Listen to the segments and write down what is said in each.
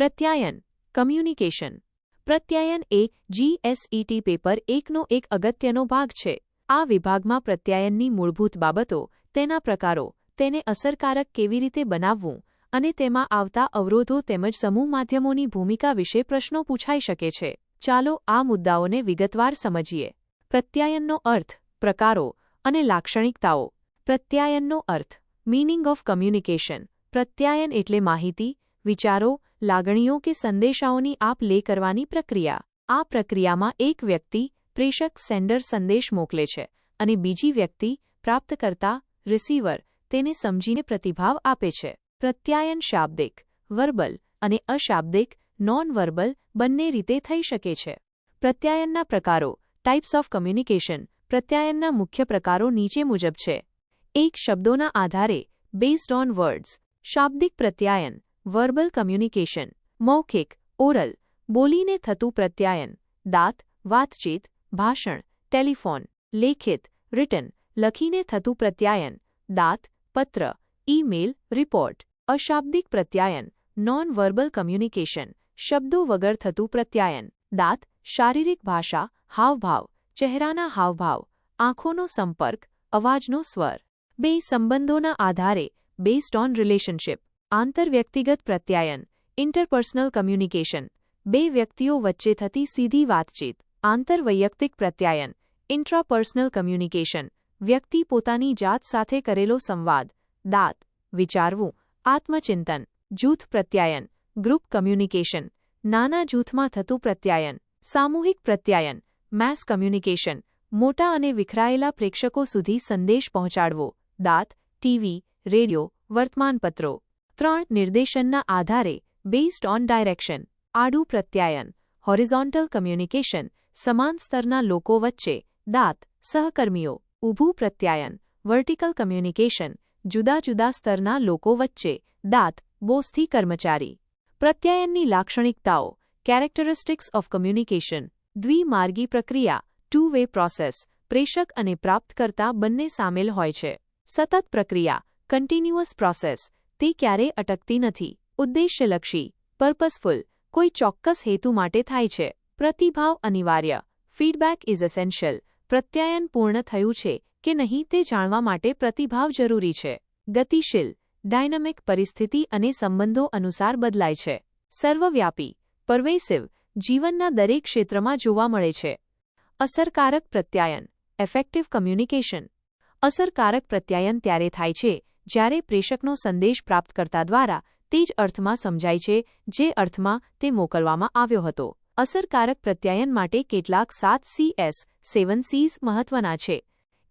પ્રત્યાયન કમ્યુનિકેશન પ્રત્યાયન એ જીએસઈટી પેપર એકનો એક અગત્યનો ભાગ છે. આ વિભાગમાં પ્રત્યાયનની મૂળભૂત બાબતો, તેના પ્રકારો, તેને અસરકારક કેવી રીતે બનાવવું અને તેમાં આવતા અવરોધો તેમજ સમૂહ માધ્યમોની ભૂમિકા વિશે પ્રશ્નો પૂછાઈ શકે છે. ચાલો આ મુદ્દાઓને વિગતવાર સમજીએ. પ્રત્યાયનનો અર્થ, પ્રકારો અને લાક્ષણિકતાઓ. પ્રત્યાયનનો અર્થ મીનિંગ ઓફ કમ્યુનિકેશન પ્રત્યાયન એટલે માહિતી, વિચારો લાગણીઓ કે સંદેશાઓની આપ લે કરવાની પ્રક્રિયા. આ પ્રક્રિયામાં એક વ્યક્તિ, પ્રેષક સેન્ડર સંદેશ મોકલે છે અને બીજી વ્યક્તિ, પ્રાપ્તકર્તા, રિસીવર, તેને સમજીને પ્રતિભાવ આપે છે. પ્રત્યાયન શાબ્દિક વર્બલ અને અશાબ્દિક નોન વર્બલ બંને રીતે થઈ શકે છે. પ્રત્યાયનના પ્રકારો ટાઇપ્સ ઓફ કમ્યુનિકેશન પ્રત્યાયનના મુખ્ય પ્રકારો નીચે મુજબ છે. એક શબ્દોના આધારે બેઝડ ઓન વર્ડ્સ શાબ્દિક પ્રત્યાયન વર્બલ કમ્યુનિકેશન મૌખિક ઓરલ બોલીને થતું પ્રત્યાયન દાંત વાતચીત ભાષણ ટેલિફોન લેખિત રિટન લખીને થતું પ્રત્યાયન દાંત પત્ર ઈમેલ રિપોર્ટ અશાબ્દિક પ્રત્યાયન નોન વર્બલ કમ્યુનિકેશન શબ્દો વગર થતું પ્રત્યાયન દાંત શારીરિક ભાષા હાવભાવ ચહેરાના હાવભાવ આંખોનો સંપર્ક અવાજનો સ્વર બે સંબંધોના આધારે બેઝડ ઓન રિલેશનશિપ આંતરવ્યક્તિગત પ્રત્યાયન ઇન્ટરપર્સનલ કમ્યુનિકેશન બે વ્યક્તિઓ વચ્ચે થતી સીધી વાતચીત આંતરવૈયક્તિક પ્રત્યાયન ઇન્ટ્રાપર્સનલ કમ્યુનિકેશન વ્યક્તિ પોતાની જાત સાથે કરેલો સંવાદ દાંત વિચારવું આત્મચિંતન જૂથ પ્રત્યાયન ગ્રુપ કમ્યુનિકેશન નાના જૂથમાં થતું પ્રત્યાયન સામૂહિક પ્રત્યાયન મેસ કમ્યુનિકેશન મોટા અને વિખરાયેલા પ્રેક્ષકો સુધી સંદેશ પહોંચાડવો દાંત ટીવી રેડિયો વર્તમાનપત્રો ત્રણ નિર્દેશનના આધારે બેઝડ ઓન ડાયરેક્શન આડું પ્રત્યાયન હોરિઝોન્ટલ કમ્યુનિકેશન સમાન સ્તરના લોકો વચ્ચે દાંત, સહકર્મીઓ, ઊભું પ્રત્યાયન વર્ટિકલ કમ્યુનિકેશન જુદા જુદા સ્તરના લોકો વચ્ચે દાંત, બોસથી કર્મચારી. પ્રત્યાયનની લાક્ષણિકતાઓ કેરેક્ટરિસ્ટિક્સ ઓફ કમ્યુનિકેશન દ્વિમાર્ગી પ્રક્રિયા ટુ વે પ્રોસેસ પ્રેષક અને પ્રાપ્તકર્તા બંને સામેલ હોય છે. સતત પ્રક્રિયા કન્ટિન્યુઅસ પ્રોસેસ તે ક્યારેય અટકતી નથી. ઉદ્દેશ્યલક્ષી પર્પસફુલ કોઈ ચોક્કસ હેતુ માટે થાય છે. પ્રતિભાવ અનિવાર્ય. Feedback is essential. પ્રત્યાયન પૂર્ણ થયું છે કે નહીં તે જાણવા માટે પ્રતિભાવ જરૂરી છે. ગતિશીલ, ડાયનામિક પરિસ્થિતિ અને સંબંધો અનુસાર બદલાય છે. સર્વવ્યાપી પરવેસિવ જીવનના દરેક ક્ષેત્રમાં જોવા મળે છે. અસરકારક પ્રત્યાયન. એફેક્ટિવ કમ્યુનિકેશન અસરકારક પ્રત્યાયન ત્યારે થાય છે જ્યારે પ્રેષકનો સંદેશ પ્રાપ્તકર્તા દ્વારા તે જ અર્થમાં સમજાય છે, જે અર્થમાં તે મોકલવામાં આવ્યો હતો. અસરકારક પ્રત્યાયન માટે કેટલાક સાત સીએસ, સેવન સીઝ મહત્વના છે.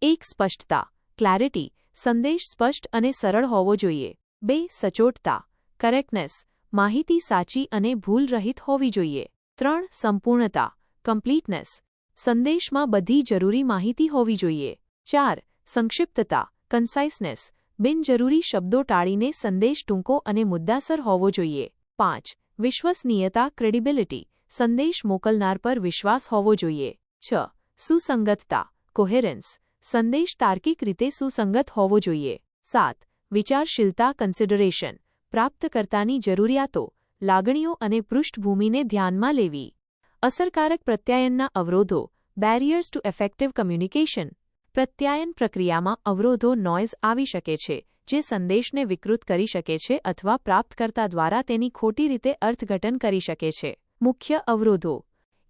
એક, સ્પષ્ટતા, ક્લેરિટી, સંદેશ સ્પષ્ટ અને સરળ હોવો જોઈએ. બે, સચોટતા, કરેક્ટનેસ, માહિતી સાચી અને ભૂલરહિત હોવી જોઈએ. ત્રણ, સંપૂર્ણતા, કમ્પ્લીટનેસ, સંદેશમાં બધી જરૂરી માહિતી હોવી જોઈએ. ચાર, સંક્ષિપ્તતા, કન્સાઇસનેસ બિનજરૂરી શબ્દો ટાળીને સંદેશ ટૂંકો અને મુદ્દાસર હોવો જોઈએ. પાંચ, વિશ્વસનીયતા ક્રેડિબિલિટી સંદેશ મોકલનાર પર વિશ્વાસ હોવો જોઈએ. છ, સુસંગતતા કોહેરન્સ સંદેશ તાર્કિક રીતે સુસંગત હોવો જોઈએ. સાત, વિચારશીલતા કન્સિડરેશન પ્રાપ્તકર્તાની જરૂરિયાતો, લાગણીઓ અને પૃષ્ઠભૂમિને ધ્યાનમાં લેવી. અસરકારક પ્રત્યાયનના અવરોધો બેરિયર્સ ટુ એફેક્ટિવ કમ્યુનિકેશન પ્રત્યાયન પ્રક્રિયામાં અવરોધો નોઇઝ આવી શકે છે, જે સંદેશને વિકૃત કરી શકે છે અથવા પ્રાપ્તકર્તા દ્વારા તેની ખોટી રીતે અર્થઘટન કરી શકે છે. મુખ્ય અવરોધો.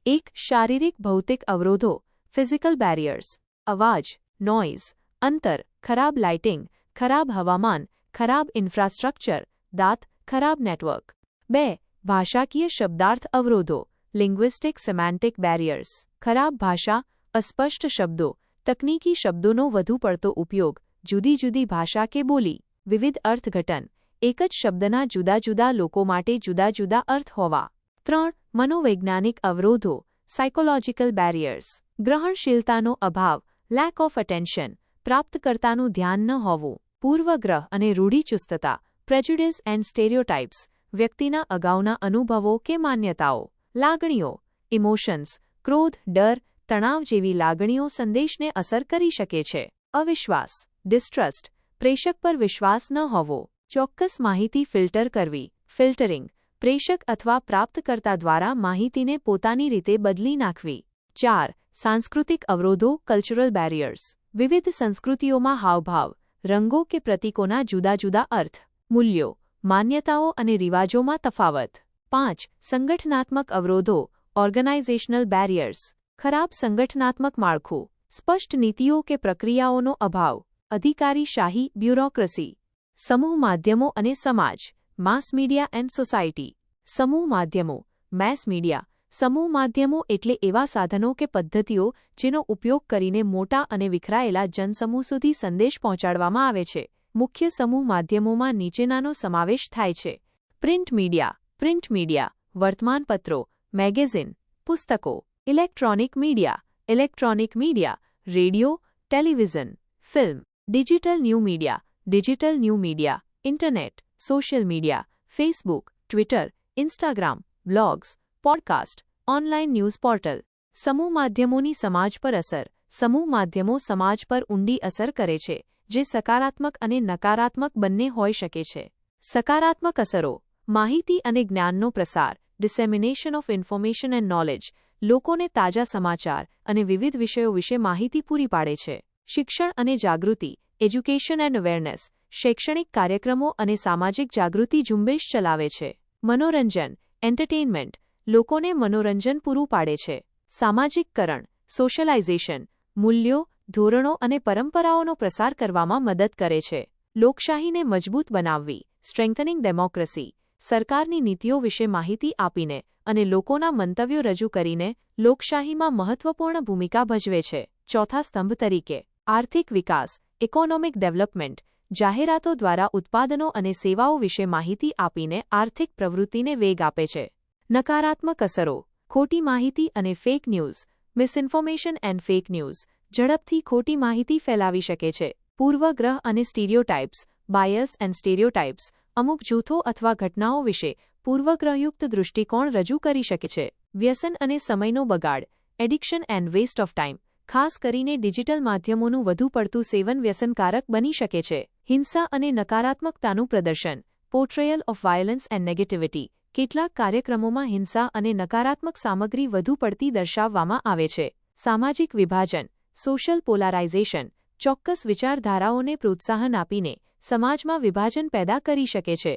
એક, શારીરિક ભૌતિક અવરોધો. ફિઝિકલ બેરિયર્સ અવાજ. નોઇઝ અંતર. ખરાબ લાઇટિંગ ખરાબ હવામાન. ખરાબ ઇન્ફ્રાસ્ટ્રક્ચર દાંત. ખરાબ નેટવર્ક બે, ભાષાકીય શબ્દાર્થ અવરોધો. લિંગ્વિસ્ટિક સિમેન્ટિક બેરિયર્સ ખરાબ ભાષા. અસ્પષ્ટ શબ્દો. તકનીકી શબ્દોનો વધુ પડતો ઉપયોગ જુદી જુદી ભાષા કે બોલી, વિવિધ અર્થઘટન, એક જ શબ્દના જુદા જુદા લોકો માટે જુદા જુદા અર્થ હોવા. ત્રણ, મનોવૈજ્ઞાનિક અવરોધો સાયકોલોજીકલ બેરિયર્સ ગ્રહણશીલતાનો અભાવ લેક ઓફ અટેન્શન પ્રાપ્તકર્તાનું ધ્યાન ન હોવું, પૂર્વગ્રહ અને રૂઢિચુસ્તતા પ્રેજ્યુડિસ એન્ડ સ્ટેરિયોટાઇપ્સ વ્યક્તિના અગાઉના અનુભવો કે માન્યતાઓ, લાગણીઓ ઇમોશન્સ ક્રોધ, ડર તણાવ જેવી લાગણીઓ સંદેશને અસર કરી શકે છે. અવિશ્વાસ ડિસ્ટ્રસ્ટ પ્રેષક પર વિશ્વાસ ન હોવો. ચોક્કસ માહિતી ફિલ્ટર કરવી. ફિલ્ટરિંગ, પ્રેષક અથવા પ્રાપ્તકર્તા દ્વારા માહિતીને પોતાની રીતે બદલી નાખવી. ચાર, સાંસ્કૃતિક અવરોધો કલ્ચરલ બેરિયર્સ વિવિધ સંસ્કૃતિઓમાં હાવભાવ, રંગો કે પ્રતીકોના જુદા જુદા અર્થ, મૂલ્યો, માન્યતાઓ અને રિવાજોમાં તફાવત. પાંચ, સંગઠનાત્મક અવરોધો ઓર્ગેનાઇઝેશનલ બેરિયર્સ ખરાબ સંગઠનાત્મક માળખું, સ્પષ્ટ નીતિઓ કે પ્રક્રિયાઓનો અભાવ અધિકારીશાહી બ્યુરોક્રસી, સમૂહ માધ્યમો અને સમાજ, માસ મીડિયા એન્ડ સોસાયટી, સમૂહ માધ્યમો, મેસ મીડિયા, સમૂહ માધ્યમો એટલે એવા સાધનો કે પદ્ધતિઓ જેનો ઉપયોગ કરીને મોટા અને વિખરાયેલા જનસમૂહ સુધી સંદેશ પહોંચાડવામાં આવે છે. મુખ્ય સમૂહ માધ્યમોમાં નીચેનાનો સમાવેશ થાય છે. પ્રિન્ટ મીડિયા પ્રિન્ટ મીડિયા, વર્તમાનપત્રો, મેગેઝિન, પુસ્તકો electronic media electronic media radio television film digital new media digital new media internet social media Facebook Twitter Instagram blogs podcast online news portal સમૂહ માધ્યમોની સમાજ પર અસર. સમૂહ માધ્યમો સમાજ પર ઊંડી અસર કરે છે, જે સકારાત્મક અને નકારાત્મક બંને હોઈ શકે છે. સકારાત્મક અસરો, માહિતી અને જ્ઞાનનો પ્રસાર dissemination of information and knowledge લોકોને તાજા સમાચાર અને વિવિધ વિષયો વિશે માહિતી પૂરી પાડે છે. શિક્ષણ અને જાગૃતિ, એજ્યુકેશન એન્ડ અવેરનેસ, શૈક્ષણિક કાર્યક્રમો અને સામાજિક જાગૃતિ ઝુંબેશ ચલાવે છે. મનોરંજન એન્ટરટેઇનમેન્ટ લોકોને મનોરંજન પૂરું પાડે છે. સામાજિકકરણ, સોશિયલાઇઝેશન, મૂલ્યો, ધોરણો અને પરંપરાઓનો પ્રસાર કરવામાં મદદ કરે છે. લોકશાહીને મજબૂત બનાવવી, સ્ટ્રેન્થનિંગ ડેમોક્રેસી, સરકારની નીતિઓ વિશે માહિતી આપીને અને લોકોના મંતવ્યો રજૂ કરીને લોકશાહીમાં મહત્વપૂર્ણ ભૂમિકા ભજવે છે. ચોથા સ્તંભ તરીકે, આર્થિક વિકાસ ઇકોનોમિક ડેવલપમેન્ટ જાહેરાતો દ્વારા ઉત્પાદનો અને સેવાઓ વિશે માહિતી આપીને આર્થિક પ્રવૃત્તિને વેગ આપે છે. નકારાત્મક અસરો, ખોટી માહિતી અને fake news misinformation and fake news ઝડપથી ખોટી માહિતી ફેલાવી શકે છે. પૂર્વગ્રહ અને સ્ટીરિયોટાઇપ્સ બાયસ એન્ડ સ્ટીરિયોટાઇપ્સ અમુક જૂથો અથવા ઘટનાઓ વિશે પૂર્વગ્રહયુક્ત દૃષ્ટિકોણ રજૂ કરી શકે છે. વ્યસન અને સમયનો બગાડ, addiction and waste of time ખાસ કરીને ડિજિટલ માધ્યમોનું વધુ પડતું સેવન વ્યસનકારક બની શકે છે. હિંસા અને નકારાત્મકતાનું પ્રદર્શન portrayal of violence and negativity કેટલાક કાર્યક્રમોમાં હિંસા અને નકારાત્મક સામગ્રી વધુ પડતી દર્શાવવામાં આવે છે. સામાજિક વિભાજન સોશિયલ પોલારાઇઝેશન ચોક્કસ વિચારધારાઓને પ્રોત્સાહન આપીને સમાજમાં વિભાજન પેદા કરી શકે છે.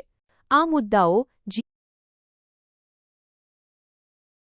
આ મુદ્દાઓ